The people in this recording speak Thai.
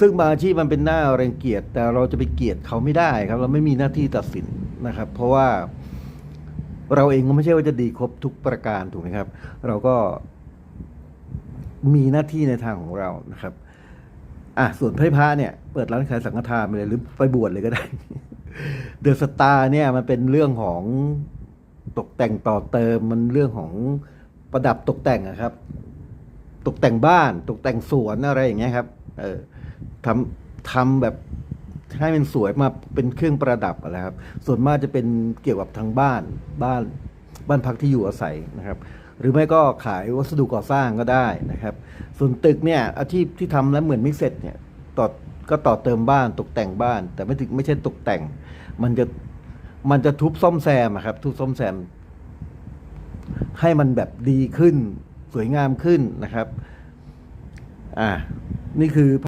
ซึ่งบางอาชีพมันเป็นหน้ารังเกียจแต่เราจะไปเกลียดเขาไม่ได้ครับ เราไม่มีหน้าที่ตัดสินนะครับ เพราะว่าเราเองก็ไม่ใช่ว่าจะดีครบทุกประการถูกไหมครับ เราก็มีหน้าที่ในทางของเรานะครับ อะส่วนพระพระเนี่ย เปิดร้านขายสังฆทานไปเลยหรือไปบวชเลยก็ได้ เดอะสตาร์เนี่ยมันเป็นเรื่องของตกแต่งต่อเติมมันเรื่องของประดับตกแต่งอะครับ ตกแต่งบ้าน ตกแต่งสวนอะไรอย่างเงี้ยครับ เออ ทำทำแบบให้มันสวยมาเป็นเครื่องประดับอะไรครับ ส่วนมากจะเป็นเกี่ยวกับทางบ้านบ้านบ้านพักที่อยู่อาศัยนะครับ หรือไม่ก็ขายวัสดุก่อสร้างก็ได้นะครับ ส่วนตึกเนี่ยอาชีพที่ทำแล้วเหมือนไม่เสร็จเนี่ยต่อก็ต่อเติมบ้านตกแต่งบ้าน แต่ไม่ถึงไม่ใช่ตกแต่ง มันจะมันจะทุบซ่อมแซมครับ ทุบซ่อมแซม ให้มันแบบดีขึ้น สวยงามขึ้นนะครับ อ่า นี่คือ